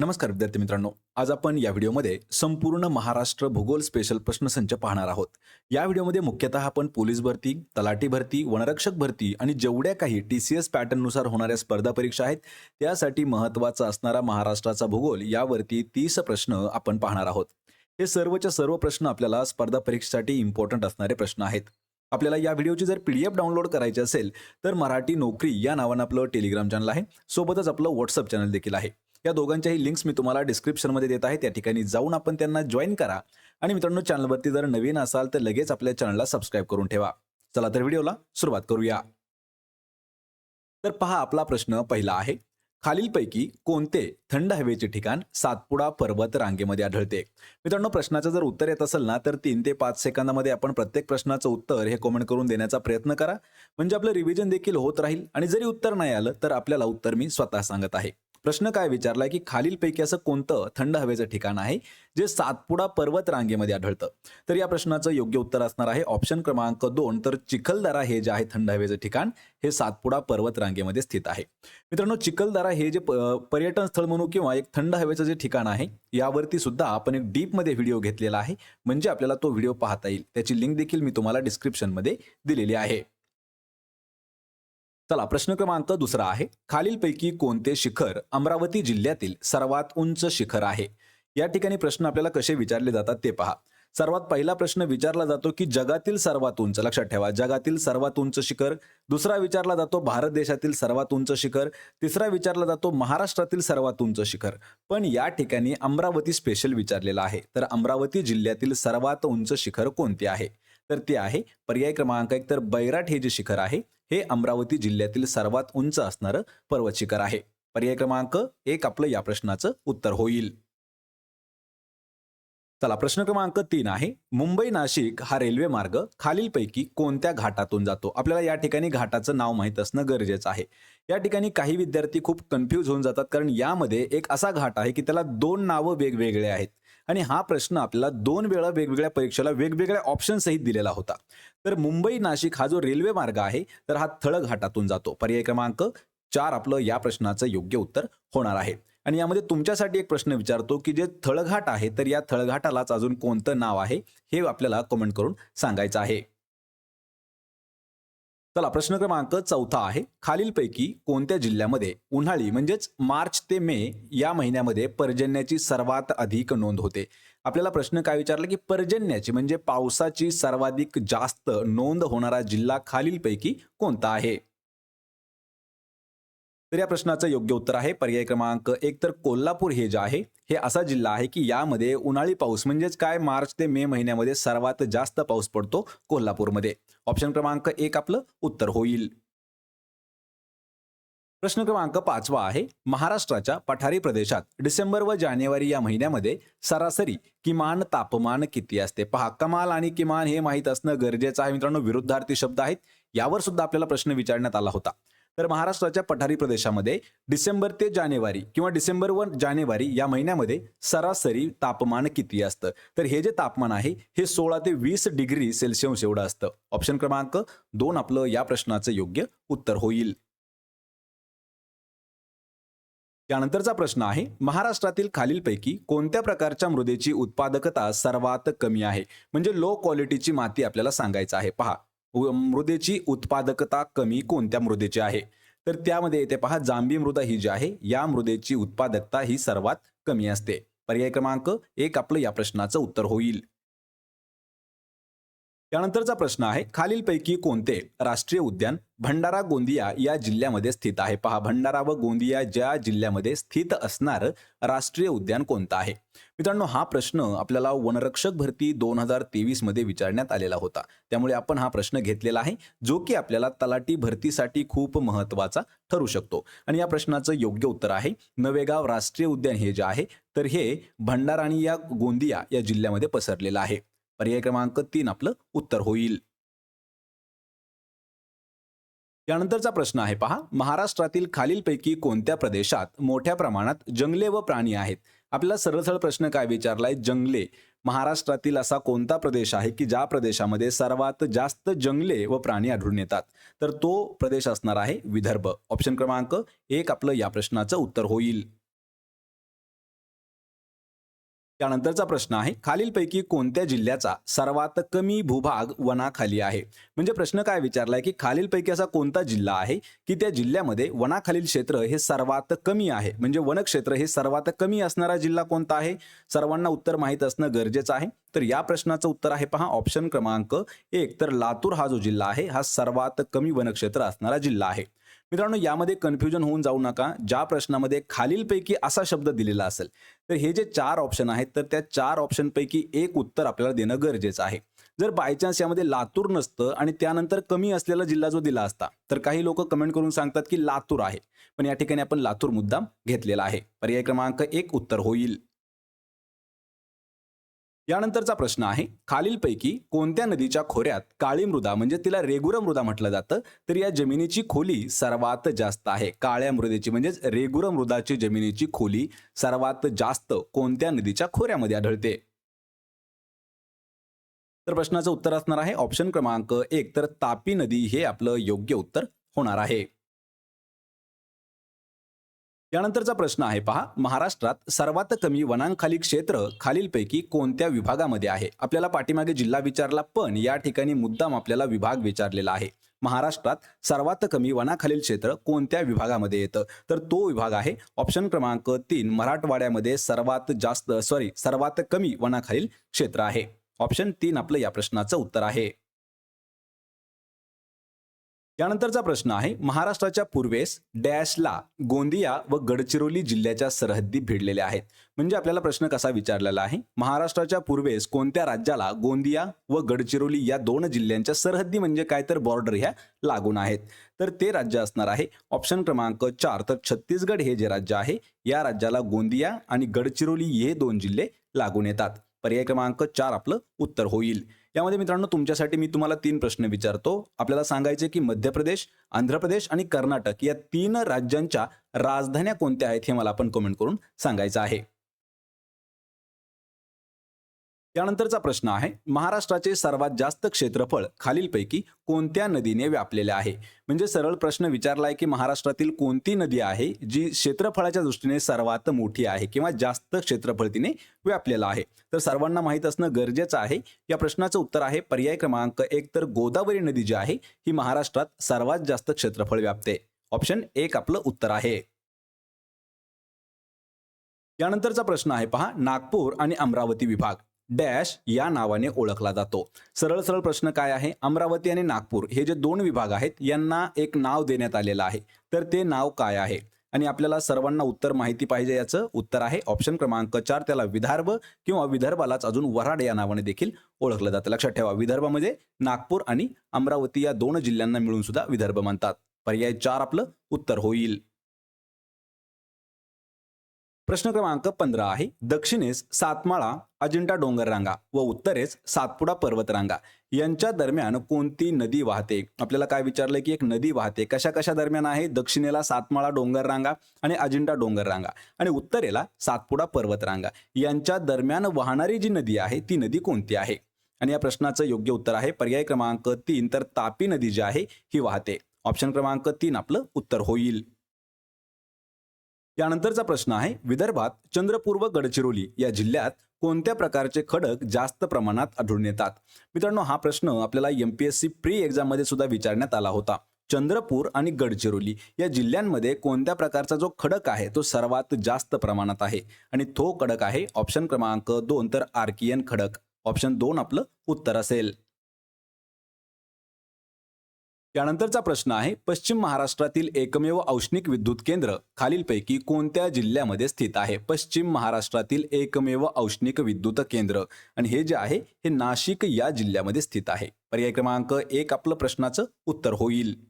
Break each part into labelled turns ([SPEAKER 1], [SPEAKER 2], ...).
[SPEAKER 1] नमस्कार विद्यार्थी मित्रांनो आज आपण या व्हिडिओमध्ये संपूर्ण महाराष्ट्र भूगोल स्पेशल प्रश्नसंच पाहणार आहोत. या व्हिडिओमध्ये मुख्यतः आपण पोलीस भरती तलाठी भरती वनरक्षक भरती आणि जेवढ्या काही टी सी एस पॅटर्ननुसार होणाऱ्या स्पर्धा परीक्षा आहेत त्यासाठी महत्त्वाचा असणारा महाराष्ट्राचा भूगोल यावरती तीस प्रश्न आपण पाहणार आहोत. हे सर्वच्या सर्व प्रश्न आपल्याला स्पर्धा परीक्षेसाठी इम्पॉर्टंट असणारे प्रश्न आहेत. आपल्याला या व्हिडिओची जर पी डी एफ डाउनलोड करायची असेल तर मराठी नोकरी या नावानं आपलं टेलिग्राम चॅनल आहे. सोबतच आपलं व्हॉट्सअप चॅनल देखील आहे. या दोघांच्याही लिंक्स मी तुम्हाला डिस्क्रिप्शनमध्ये देत आहे. त्या ठिकाणी जाऊन आपण त्यांना जॉईन करा. आणि मित्रांनो चॅनलवरती जर नवीन असाल तर लगेच आपल्या चॅनलला सबस्क्राईब करून ठेवा. चला तर व्हिडिओला सुरुवात करूया. तर पहा आपला प्रश्न पहिला आहे. खालीलपैकी कोणते थंड हवेचे ठिकाण सातपुडा पर्वत रांगेमध्ये आढळते? मित्रांनो प्रश्नाचं जर उत्तर येत असेल ना तर तीन ते पाच सेकंदामध्ये आपण प्रत्येक प्रश्नाचं उत्तर हे कमेंट करून देण्याचा प्रयत्न करा. म्हणजे आपलं रिव्हिजन देखील होत राहील. आणि जरी उत्तर नाही आलं तर आपल्याला उत्तर मी स्वतः सांगत आहे. प्रश्न काय विचारलाय की खालीलपैकी असं कोणतं थंड हवेचं ठिकाण आहे जे सातपुडा पर्वत रांगेमध्ये आढळतं? तर या प्रश्नाचं योग्य उत्तर असणार आहे ऑप्शन क्रमांक दोन. तर चिखलदरा हे जे आहे थंड हवेचं ठिकाण हे सातपुडा पर्वत रांगेमध्ये स्थित आहे. मित्रांनो चिखलदरा हे जे प- पर्यटन स्थळ म्हणू किंवा एक थंड हवेचं जे ठिकाण आहे यावरती सुद्धा आपण एक डीपमध्ये व्हिडिओ घेतलेला आहे. म्हणजे आपल्याला तो व्हिडिओ पाहता येईल. त्याची लिंक देखील मी तुम्हाला डिस्क्रिप्शनमध्ये दिलेली आहे. चला प्रश्न क्रमांक दुसरा आहे. खालीलपैकी कोणते शिखर अमरावती जिल्ह्यातील सर्वात उंच शिखर आहे? या ठिकाणी प्रश्न आपल्याला कसे विचारले जातात ते पहा. सर्वात पहिला प्रश्न विचारला जातो की जगातील सर्वात उंच लक्षात ठेवा जगातील सर्वात उंच शिखर. दुसरा विचारला जातो भारत देशातील सर्वात उंच शिखर. तिसरा विचारला जातो महाराष्ट्रातील सर्वात उंच शिखर. पण या ठिकाणी अमरावती स्पेशल विचारलेला आहे. तर अमरावती जिल्ह्यातील सर्वात उंच शिखर कोणते आहे? तर ते आहे. पर्याय क्रमांक एक तर बैराट हे जे शिखर आहे हे अमरावती जिल्ह्यातील सर्वात उंच असणारं पर्वत शिखर आहे. पर्याय क्रमांक एक आपलं या प्रश्नाचं उत्तर होईल. चला प्रश्न क्रमांक तीन आहे. मुंबई नाशिक हा रेल्वे मार्ग खालीलपैकी कोणत्या घाटातून जातो? आपल्याला या ठिकाणी घाटाचं नाव माहीत असणं गरजेचं आहे. या ठिकाणी काही विद्यार्थी खूप कन्फ्यूज होऊन जातात कारण यामध्ये एक असा घाट आहे की त्याला दोन नावं वेगवेगळे आहेत. आणि हा प्रश्न आपल्याला दोन वेळा वेगवेगळ्या परीक्षेला वेगवेगळ्या ऑप्शन सहित दिलेला होता. तर मुंबई नाशिक हा जो रेल्वे मार्ग आहे तर हा थळ घाटातून जातो. पर्याय क्रमांक चार आपलं या प्रश्नाचं योग्य उत्तर होणार आहे. आणि यामध्ये तुमच्यासाठी एक प्रश्न विचारतो की जे थळघाट आहे तर या थळघाटालाच अजून कोणतं नाव आहे हे आपल्याला कमेंट करून सांगायचं आहे. चला प्रश्न क्रमांक चौथा आहे. खालीलपैकी कोणत्या जिल्ह्यामध्ये उन्हाळी म्हणजेच मार्च ते मे या महिन्यामध्ये पर्जन्याची सर्वात अधिक नोंद होते? आपल्याला प्रश्न काय विचारला की पर्जन्याची म्हणजे पावसाची सर्वाधिक जास्त नोंद होणारा जिल्हा खालीलपैकी कोणता आहे? तर या प्रश्नाचं योग्य उत्तर आहे. पर्याय क्रमांक एक तर कोल्हापूर हे जे आहे हे असा जिल्हा आहे की यामध्ये उन्हाळी पाऊस म्हणजेच काय? मार्च ते मे महिन्यामध्ये सर्वात जास्त पाऊस पडतो कोल्हापूरमध्ये. ऑप्शन क्रमांक एक आपलं उत्तर होईल. प्रश्न क्रमांक पाचवा आहे. महाराष्ट्राच्या पठारी प्रदेशात डिसेंबर व जानेवारी या महिन्यामध्ये सरासरी किमान तापमान किती असते? पहा कमाल आणि किमान हे माहीत असणं गरजेचं आहे मित्रांनो. विरुद्धार्थी शब्द आहेत. यावर सुद्धा आपल्याला प्रश्न विचारण्यात आला होता. तर महाराष्ट्राच्या पठारी प्रदेशामध्ये डिसेंबर ते जानेवारी किंवा डिसेंबर व जानेवारी या महिन्यामध्ये सरासरी तापमान किती असतं? तर हे जे तापमान आहे हे सोळा ते वीस डिग्री सेल्सिअस एवढं असतं. ऑप्शन क्रमांक दोन आपलं या प्रश्नाचं योग्य उत्तर होईल. त्यानंतरचा प्रश्न आहे महाराष्ट्रातील खालीलपैकी कोणत्या प्रकारच्या मृदेची उत्पादकता सर्वात कमी आहे? म्हणजे लो क्वालिटीची माती आपल्याला सांगायचं आहे. पहा मृदेची उत्पादकता कमी कोणत्या मृदेची आहे? तर त्यामध्ये येते पहा जांभी मृदा ही जी आहे या मृदेची उत्पादकता ही सर्वात कमी असते. पर्याय क्रमांक एक आपलं या प्रश्नाचं उत्तर होईल. त्यानंतरचा प्रश्न आहे खालीलपैकी कोणते राष्ट्रीय उद्यान भंडारा गोंदिया या जिल्ह्यामध्ये स्थित आहे? पहा भंडारा व गोंदिया ज्या जिल्ह्यामध्ये स्थित असणार राष्ट्रीय उद्यान कोणतं आहे? मित्रांनो हा प्रश्न आपल्याला वनरक्षक भरती दोन हजार तेवीसमध्ये विचारण्यात आलेला होता. त्यामुळे आपण हा प्रश्न घेतलेला आहे जो की आपल्याला तलाठी भरतीसाठी खूप महत्त्वाचा ठरू शकतो. आणि या प्रश्नाचं योग्य उत्तर आहे नवेगाव राष्ट्रीय उद्यान हे जे आहे तर हे भंडारा आणि या गोंदिया या जिल्ह्यामध्ये पसरलेलं आहे. पर्याय क्रमांक तीन आपलं उत्तर होईल. त्यानंतरचा प्रश्न आहे पहा. महाराष्ट्रातील खालीलपैकी कोणत्या प्रदेशात मोठ्या प्रमाणात जंगले व प्राणी आहेत? आपल्याला सरळ सरळ प्रश्न काय विचारलाय? जंगले. महाराष्ट्रातील असा कोणता प्रदेश आहे की ज्या प्रदेशामध्ये सर्वात जास्त जंगले व प्राणी आढळून येतात? तर तो प्रदेश असणार आहे विदर्भ. ऑप्शन क्रमांक एक आपलं या प्रश्नाचं उत्तर होईल. त्यानंतरचा प्रश्न आहे खालीलपैकी कोणत्या जिल्ह्याचा सर्वात कमी भूभाग वनाखाली आहे? म्हणजे प्रश्न काय विचारलाय की खालीलपैकी असा कोणता जिल्हा आहे की त्या जिल्ह्यामध्ये वनाखालील क्षेत्र हे सर्वात कमी आहे? म्हणजे वनक्षेत्र हे सर्वात कमी असणारा जिल्हा कोणता आहे? सर्वांना उत्तर माहीत असणं गरजेचं आहे. तर या प्रश्नाचं उत्तर आहे पहा ऑप्शन क्रमांक एक. तर लातूर हा जो जिल्हा आहे हा सर्वात कमी वनक्षेत्र असणारा जिल्हा आहे. मित्रांनो यामध्ये कन्फ्युजन होऊन जाऊ नका. ज्या प्रश्नामध्ये खालीलपैकी असा शब्द दिलेला असेल तर हे जे चार ऑप्शन आहेत तर त्या चार ऑप्शनपैकी एक उत्तर आपल्याला देणं गरजेचं आहे. जर बायचान्स यामध्ये लातूर नसतं आणि त्यानंतर कमी असलेला जिल्हा जो दिला असता तर काही लोक कमेंट करून सांगतात की लातूर आहे. पण या ठिकाणी आपण लातूर मुद्दाम घेतलेला आहे. पर्याय क्रमांक एक उत्तर होईल. यानंतरचा प्रश्न आहे खालीलपैकी कोणत्या नदीच्या खोऱ्यात काळी मृदा म्हणजे तिला रेगुर मृदा म्हटलं जातं? तर या जमिनीची खोली सर्वात जास्त आहे. काळ्या मृदेची म्हणजेच रेगुर मृदाची जमिनीची खोली सर्वात जास्त कोणत्या नदीच्या खोऱ्यामध्ये आढळते? तर प्रश्नाचं उत्तर असणार आहे ऑप्शन क्रमांक एक. तर तापी नदी हे आपलं योग्य उत्तर होणार आहे. यानंतरचा प्रश्न आहे पहा. महाराष्ट्रात सर्वात कमी वनांखाली क्षेत्र खालीलपैकी कोणत्या विभागामध्ये आहे? आपल्याला पाठीमागे जिल्हा विचारला पण या ठिकाणी मुद्दाम आपल्याला विभाग विचारलेला आहे. महाराष्ट्रात सर्वात कमी वनाखालील क्षेत्र कोणत्या विभागामध्ये येतं? तर तो विभाग आहे ऑप्शन क्रमांक तीन मराठवाड्यामध्ये सर्वात जास्त सॉरी सर्वात कमी वनाखालील क्षेत्र आहे. ऑप्शन तीन आपलं या प्रश्नाचं उत्तर आहे. यानंतरचा प्रश्न आहे महाराष्ट्राच्या पूर्वेस डॅशला गोंदिया व गडचिरोली जिल्ह्याच्या सरहद्दी भिडलेल्या आहेत. म्हणजे आपल्याला प्रश्न कसा विचारलेला आहे महाराष्ट्राच्या पूर्वेस कोणत्या राज्याला गोंदिया व गडचिरोली या दोन जिल्ह्यांच्या सरहद्दी म्हणजे काय तर बॉर्डर ह्या लागून आहेत. तर ते राज्य असणार आहे ऑप्शन क्रमांक चार तर छत्तीसगड हे जे राज्य आहे या राज्याला गोंदिया आणि गडचिरोली हे दोन जिल्हे लागून येतात. पर्याय क्रमांक चार आपलं उत्तर होईल. यामध्ये मित्रांनो तुमच्यासाठी मी तुम्हाला तीन प्रश्न विचारतो. आपल्याला सांगायचे की मध्य प्रदेश आंध्र प्रदेश आणि कर्नाटक या तीन राज्यांच्या राजधान्या कोणत्या आहेत हे मला आपण कमेंट करून सांगायचं आहे. त्यानंतरचा प्रश्न आहे महाराष्ट्राचे सर्वात जास्त क्षेत्रफळ खालीलपैकी कोणत्या नदीने व्यापलेले आहे? म्हणजे सरळ प्रश्न विचारलाय की महाराष्ट्रातील कोणती नदी आहे जी क्षेत्रफळाच्या दृष्टीने सर्वात मोठी आहे किंवा जास्त क्षेत्रफळ तिने व्यापलेलं आहे? तर सर्वांना माहीत असणं गरजेचं आहे. या प्रश्नाचं उत्तर आहे पर्याय क्रमांक एक तर गोदावरी नदी जी आहे ही महाराष्ट्रात सर्वात जास्त क्षेत्रफळ व्यापते. ऑप्शन एक आपलं उत्तर आहे. यानंतरचा प्रश्न आहे पहा नागपूर आणि अमरावती विभाग. डॅश या नावाने ओळखला जातो. सरळ सरळ प्रश्न काय आहे? अमरावती आणि नागपूर हे जे दोन विभाग आहेत यांना एक नाव देण्यात आलेलं आहे. तर ते नाव काय आहे? आणि आपल्याला सर्वांना उत्तर माहिती पाहिजे याचं उत्तर आहे ऑप्शन क्रमांक चार. त्याला विदर्भ किंवा विदर्भालाच अजून वराड या नावाने देखील ओळखलं जातं. लक्षात ठेवा विदर्भामध्ये म्हणजे नागपूर आणि अमरावती या दोन जिल्ह्यांना मिळून सुद्धा विदर्भ म्हणतात. पर्याय चार आपलं उत्तर होईल. प्रश्न क्रमांक पंधरा आहे. दक्षिणेस सातमाळा अजिंठा डोंगर रांगा व उत्तरेस सातपुडा पर्वतरांगा यांच्या दरम्यान कोणती नदी वाहते? आपल्याला काय विचारलंय की एक नदी वाहते? कशा कशा दरम्यान आहे? दक्षिणेला सातमाळा डोंगर रांगा आणि अजिंठा डोंगर रांगा आणि उत्तरेला सातपुडा पर्वतरांगा यांच्या दरम्यान वाहणारी जी नदी आहे ती नदी कोणती आहे? आणि या प्रश्नाचं योग्य उत्तर आहे. पर्याय क्रमांक तीन तर तापी नदी जी आहे ही वाहते. ऑप्शन क्रमांक तीन आपलं उत्तर होईल. यानंतरचा प्रश्न आहे विदर्भात चंद्रपूर व गडचिरोली या जिल्ह्यात कोणत्या प्रकारचे खडक जास्त प्रमाणात आढळून येतात? मित्रांनो हा प्रश्न आपल्याला M P S C pre एक्झाममध्ये सुद्धा विचारण्यात आला होता. चंद्रपूर आणि गडचिरोली या जिल्ह्यांमध्ये कोणत्या प्रकारचा जो खडक आहे तो सर्वात जास्त प्रमाणात आहे? आणि तो खडक आहे ऑप्शन क्रमांक दोन तर आर्कियन खडक. ऑप्शन दोन आपलं उत्तर असेल. त्यानंतरचा प्रश्न आहे पश्चिम महाराष्ट्रातील एकमेव औष्णिक विद्युत केंद्र खालीलपैकी कोणत्या जिल्ह्यामध्ये स्थित आहे? पश्चिम महाराष्ट्रातील एकमेव औष्णिक विद्युत केंद्र आणि हे जे आहे हे नाशिक या जिल्ह्यामध्ये स्थित आहे. पर्याय क्रमांक एक आपलं प्रश्नाचं उत्तर होईल.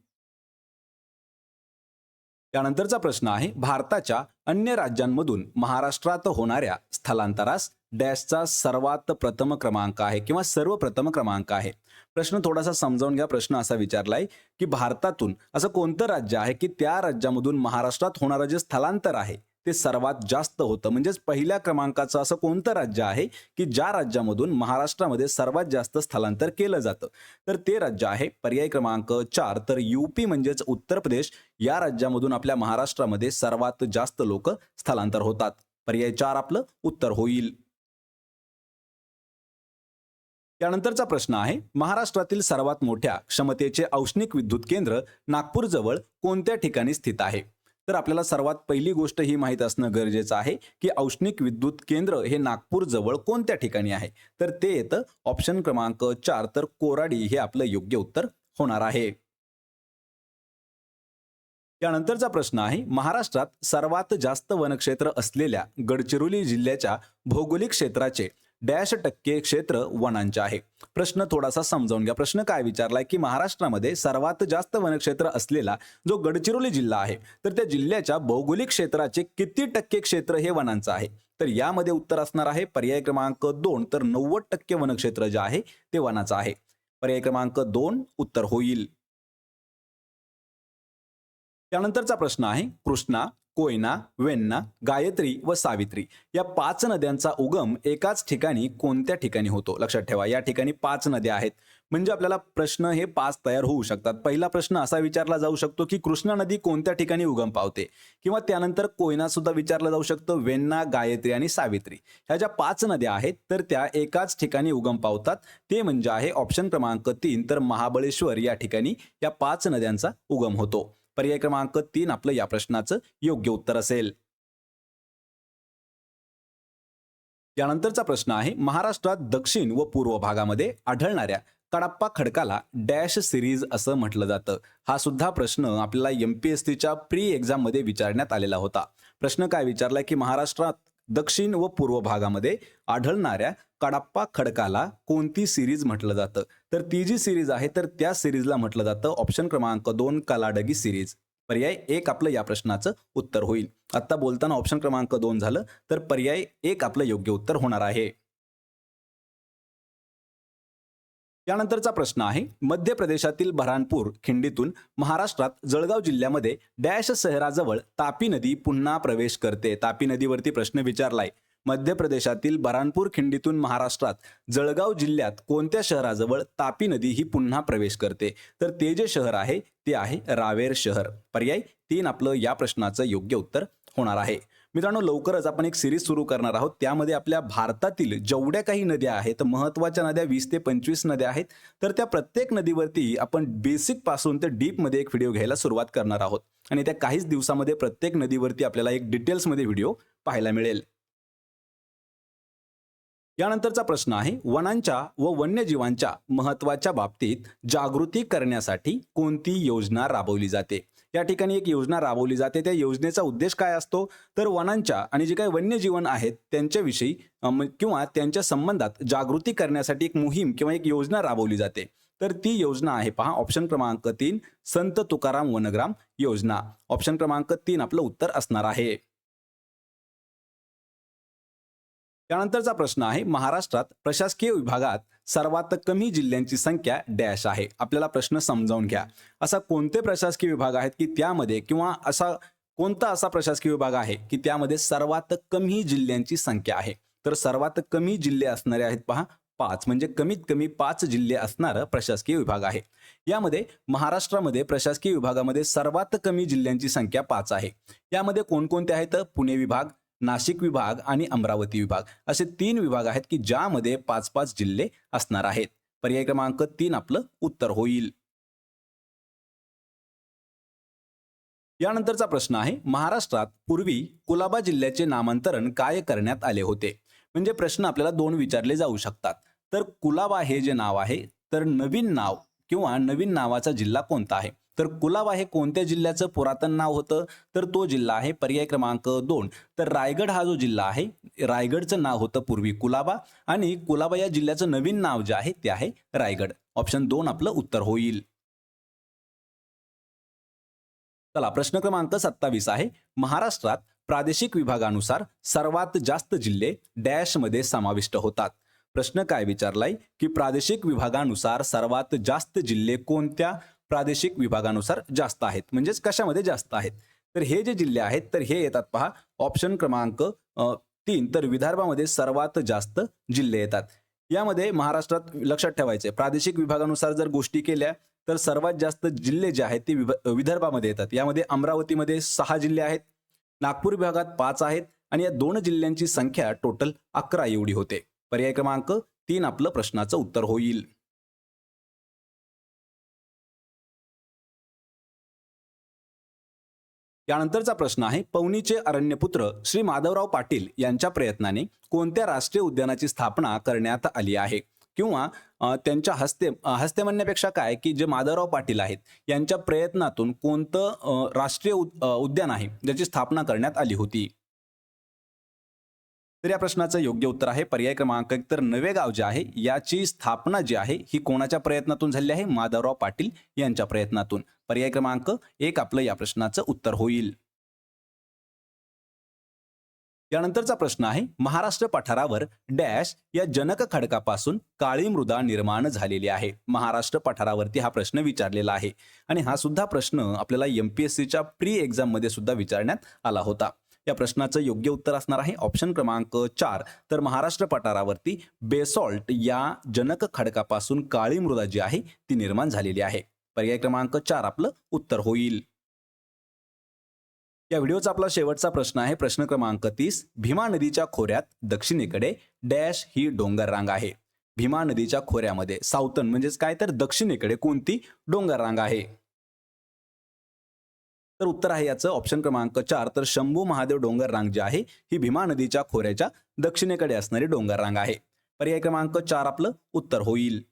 [SPEAKER 1] त्यानंतरचा प्रश्न आहे भारताच्या अन्य राज्यांमधून महाराष्ट्रात होणाऱ्या स्थलांतरास डॅशचा सर्वात प्रथम क्रमांक आहे किंवा सर्वप्रथम क्रमांक आहे. प्रश्न थोडासा समजावून घ्या प्रश्न असा विचारलाय की भारतातून असं कोणतं राज्य आहे की त्या राज्यामधून महाराष्ट्रात होणारं जे स्थलांतर आहे ते सर्वात जास्त होतं? म्हणजेच पहिल्या क्रमांकाचं असं कोणतं राज्य आहे की ज्या राज्यामधून महाराष्ट्रामध्ये सर्वात जास्त स्थलांतर केलं जातं? तर ते राज्य आहे पर्याय क्रमांक चार. तर युपी म्हणजेच उत्तर प्रदेश या राज्यामधून आपल्या महाराष्ट्रामध्ये सर्वात जास्त लोक स्थलांतर होतात. पर्याय चार आपलं उत्तर होईल. त्यानंतरचा प्रश्न आहे महाराष्ट्रातील सर्वात मोठ्या क्षमतेचे औष्णिक विद्युत केंद्र नागपूर जवळ कोणत्या ठिकाणी स्थित आहे? तर आपल्याला सर्वात पहिली गोष्ट ही माहीत असणं गरजेचं आहे की औष्णिक विद्युत केंद्र हे नागपूर जवळ कोणत्या ठिकाणी आहे? तर ते येतं ऑप्शन क्रमांक चार तर कोराडी हे आपलं योग्य उत्तर होणार आहे. त्यानंतरचा प्रश्न आहे महाराष्ट्रात सर्वात जास्त वनक्षेत्र असलेल्या गडचिरोली जिल्ह्याच्या भौगोलिक क्षेत्राचे डॅश टक्के क्षेत्र वनांचे आहे. प्रश्न थोडासा समजावून घ्या. प्रश्न काय विचारलाय की महाराष्ट्रामध्ये सर्वात जास्त वनक्षेत्र असलेला जो गडचिरोली जिल्हा आहे तर त्या जिल्ह्याच्या भौगोलिक क्षेत्राचे किती टक्के क्षेत्र हे वनांचं आहे? तर यामध्ये उत्तर असणार आहे पर्याय क्रमांक दोन तर नव्वद टक्के वनक्षेत्र जे आहे ते वनाचं आहे. पर्याय क्रमांक दोन उत्तर होईल. त्यानंतरचा प्रश्न आहे कृष्णा कोयना वेण्णा गायत्री व सावित्री. या पाच नद्यांचा उगम एकाच ठिकाणी कोणत्या ठिकाणी होतो? लक्षात ठेवा या ठिकाणी पाच नद्या आहेत. म्हणजे आपल्याला प्रश्न हे पाच तयार होऊ शकतात. पहिला प्रश्न असा विचारला जाऊ शकतो की कृष्णा नदी कोणत्या ठिकाणी उगम पावते? किंवा त्यानंतर कोयना सुद्धा विचारला जाऊ शकतं वेण्णा गायत्री आणि सावित्री. ह्या ज्या पाच नद्या आहेत तर त्या एकाच ठिकाणी उगम पावतात. ते म्हणजे आहे ऑप्शन क्रमांक तीन तर महाबळेश्वर या ठिकाणी या पाच नद्यांचा उगम होतो. पर्याय क्रमांक तीन आपलं या प्रश्नाचं योग्य उत्तर असेल. त्यानंतरचा प्रश्न आहे महाराष्ट्रात दक्षिण व पूर्व भागामध्ये आढळणाऱ्या कडाप्पा खडकाला डॅश सिरीज असं म्हटलं जातं. हा सुद्धा प्रश्न आपल्याला एमपीएससीच्या प्री एक्झाममध्ये विचारण्यात आलेला होता. प्रश्न काय विचारलाय की महाराष्ट्रात दक्षिण व पूर्व भागामध्ये आढळणाऱ्या कडाप्पा खडकाला कोणती सिरीज म्हटलं जातं? तर ती जी सिरीज आहे तर त्या सिरीजला म्हटलं जातं ऑप्शन क्रमांक दोन कलाडगी सिरीज पर्याय एक आपलं या प्रश्नाचं उत्तर होईल. आत्ता बोलताना ऑप्शन क्रमांक दोन झालं तर पर्याय एक आपलं योग्य उत्तर होणार आहे. त्यानंतरचा प्रश्न आहे मध्य प्रदेशातील बऱ्हाणपूर खिंडीतून महाराष्ट्रात जळगाव जिल्ह्यामध्ये डॅश शहराजवळ तापी नदी पुन्हा प्रवेश करते. तापी नदीवरती प्रश्न विचारलाय मध्य प्रदेशातील बऱ्हाणपूर खिंडीतून महाराष्ट्रात जळगाव जिल्ह्यात कोणत्या शहराजवळ तापी नदी ही पुन्हा प्रवेश करते? तर ते जे शहर आहे ते आहे रावेर शहर. पर्याय तीन आपलं या प्रश्नाचं योग्य उत्तर होणार आहे. मित्रांनो लवकरच आपण एक सिरीज सुरू करणार आहोत. त्यामध्ये आपल्या भारतातील जेवढ्या काही नद्या आहेत महत्त्वाच्या नद्या वीस ते पंचवीस नद्या आहेत तर त्या प्रत्येक नदीवरती आपण बेसिकपासून ते डीपमध्ये एक व्हिडिओ घ्यायला सुरुवात करणार आहोत. आणि त्या काहीच दिवसामध्ये प्रत्येक नदीवरती आपल्याला एक डिटेल्समध्ये व्हिडिओ पाहायला मिळेल. यानंतरचा प्रश्न आहे वनांच्या व वन्यजीवांच्या महत्त्वाच्या बाबतीत जागृती करण्यासाठी कोणती योजना राबवली जाते? या ठिकाणी एक योजना राबवली जाते. त्या योजनेचा उद्देश काय असतो? तर वनांच्या आणि जे काही वन्यजीवन आहेत त्यांच्याविषयी किंवा त्यांच्या संबंधात जागृती करण्यासाठी एक मोहीम किंवा एक योजना राबवली जाते. तर ती योजना आहे पहा ऑप्शन क्रमांक तीन संत तुकाराम वनग्राम योजना. ऑप्शन क्रमांक तीन आपलं उत्तर असणार आहे. त्यानंतरचा प्रश्न आहे महाराष्ट्रात प्रशासकीय विभागात सर्वात कमी जिल्ह्यांची संख्या डॅश आहे. आपल्याला प्रश्न समजावून घ्या. असा कोणते प्रशासकीय विभाग आहेत की त्यामध्ये किंवा असा कोणता असा प्रशासकीय विभाग आहे की त्यामध्ये सर्वात कमी जिल्ह्यांची संख्या आहे? तर सर्वात कमी जिल्हे असणारे आहेत पहा पाच. म्हणजे कमीत कमी पाच जिल्हे असणारं प्रशासकीय विभाग आहे. यामध्ये महाराष्ट्रामध्ये प्रशासकीय विभागामध्ये सर्वात कमी जिल्ह्यांची संख्या पाच आहे. यामध्ये कोणकोणते आहेत? पुणे विभाग नाशिक विभाग आणि अमरावती विभाग असे तीन विभाग आहेत की ज्यामध्ये पाच पाच जिल्हे असणार आहेत. पर्याय क्रमांक तीन आपलं उत्तर होईल. यानंतरचा प्रश्न आहे महाराष्ट्रात पूर्वी कुलाबा जिल्ह्याचे नामांतरण काय करण्यात आले होते? म्हणजे प्रश्न आपल्याला दोन विचारले जाऊ शकतात. तर कुलाबा हे जे नाव आहे तर नवीन नाव किंवा नवीन नावाचा जिल्हा कोणता आहे? तर कुलाबा हे कोणत्या जिल्ह्याचं? पुरातन नाव होतं. तर तो जिल्हा आहे पर्याय क्रमांक दोन. तर रायगड हा जो जिल्हा आहे रायगडचं नाव होतं पूर्वी कुलाबा आणि कुलाबा या जिल्ह्याचं नवीन नाव जे आहे ते आहे रायगड. ऑप्शन दोन आपलं उत्तर होईल. चला प्रश्न क्रमांक सत्तावीस आहे. महाराष्ट्रात प्रादेशिक विभागानुसार सर्वात जास्त जिल्हे डॅशमध्ये समाविष्ट होतात. प्रश्न काय विचारलाय? की प्रादेशिक विभागानुसार सर्वात जास्त जिल्हे कोणत्या? प्रादेशिक विभागानुसार जास्त आहेत. म्हणजेच कशामध्ये जास्त आहेत? तर हे जे जिल्हे आहेत तर हे येतात पहा. ऑप्शन क्रमांक तीन. तर विदर्भामध्ये सर्वात जास्त जिल्हे येतात. यामध्ये महाराष्ट्रात लक्षात ठेवायचे प्रादेशिक विभागानुसार जर गोष्टी केल्या तर सर्वात जास्त जिल्हे जे आहेत ते विभ- विदर्भामध्ये येतात. यामध्ये अमरावतीमध्ये सहा जिल्हे आहेत. नागपूर विभागात पाच आहेत आणि या दोन जिल्ह्यांची संख्या टोटल अकरा एवढी होते. पर्याय क्रमांक तीन आपलं प्रश्नाचं उत्तर होईल. यानंतरचा प्रश्न आहे पवनीचे अरण्यपुत्र श्री माधवराव पाटील यांच्या प्रयत्नाने कोणत्या राष्ट्रीय उद्यानाची स्थापना करण्यात आली आहे? किंवा त्यांच्या हस्ते हस्ते म्हणण्यापेक्षा काय की जे माधवराव पाटील आहेत यांच्या प्रयत्नातून कोणतं राष्ट्रीय उद- उद्यान आहे ज्याची स्थापना करण्यात आली होती? तर या प्रश्नाचं योग्य उत्तर आहे. पर्याय क्रमांक एक तर नवे गाव जे आहे याची स्थापना जी आहे ही कोणाच्या प्रयत्नातून झाली आहे? माधवराव पाटील यांच्या प्रयत्नातून. पर्याय क्रमांक एक आपलं या प्रश्नाचं उत्तर होईल. यानंतरचा प्रश्न आहे महाराष्ट्र पठारावर डॅश या जनक खडकापासून काळी मृदा निर्माण झालेली आहे. महाराष्ट्र पठारावरती हा प्रश्न विचारलेला आहे. आणि हा सुद्धा प्रश्न आपल्याला एमपीएससीच्या प्री एक्झाममध्ये सुद्धा विचारण्यात आला होता. या प्रश्नाचं योग्य उत्तर असणार आहे. ऑप्शन क्रमांक चार. तर महाराष्ट्र पठारावरती बेसॉल्ट या जनक खडकापासून काळी मृदा जी आहे ती निर्माण झालेली आहे. पर्याय क्रमांक चार आपलं उत्तर होईल. या व्हिडिओचा आपला शेवटचा प्रश्न आहे. प्रश्न क्रमांक तीस. भीमा नदीच्या खोऱ्यात दक्षिणेकडे डॅश ही डोंगर रांग आहे. भीमा नदीच्या खोऱ्यामध्ये साऊथन म्हणजेच काय? तर दक्षिणेकडे कोणती डोंगर रांग आहे? तर उत्तर आहे याचं. ऑप्शन क्रमांक चार. तर शंभू महादेव डोंगर रांग जी आहे ही भीमा नदीच्या खोऱ्याच्या दक्षिणेकडे असणारी डोंगर रांग आहे. पर्याय क्रमांक चार आपलं उत्तर होईल.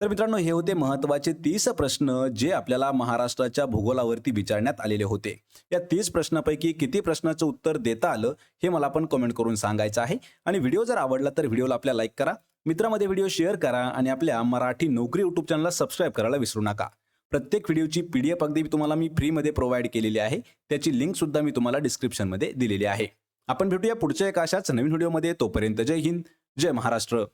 [SPEAKER 1] तर मित्रांनो हे होते महत्त्वाचे तीस प्रश्न जे आपल्याला महाराष्ट्राच्या भूगोलावरती विचारण्यात आलेले होते. या तीस प्रश्नापैकी किती प्रश्नाचं उत्तर देता आलं हे मला पण कमेंट करून सांगायचं आहे. आणि व्हिडिओ जर आवडला तर व्हिडिओला आपल्या लाईक करा. मित्रामध्ये व्हिडिओ शेअर करा आणि आपल्या मराठी नोकरी युट्यूब चॅनलला सबस्क्राईब करायला विसरू नका. प्रत्येक व्हिडिओची पी डी एफ अगदी तुम्हाला मी फ्रीमध्ये प्रोव्हाइड केलेली आहे. त्याची लिंक सुद्धा मी तुम्हाला डिस्क्रिप्शनमध्ये दिलेली आहे. आपण भेटूया पुढच्या एका अशाच नवीन व्हिडिओमध्ये. तोपर्यंत जय हिंद जय महाराष्ट्र.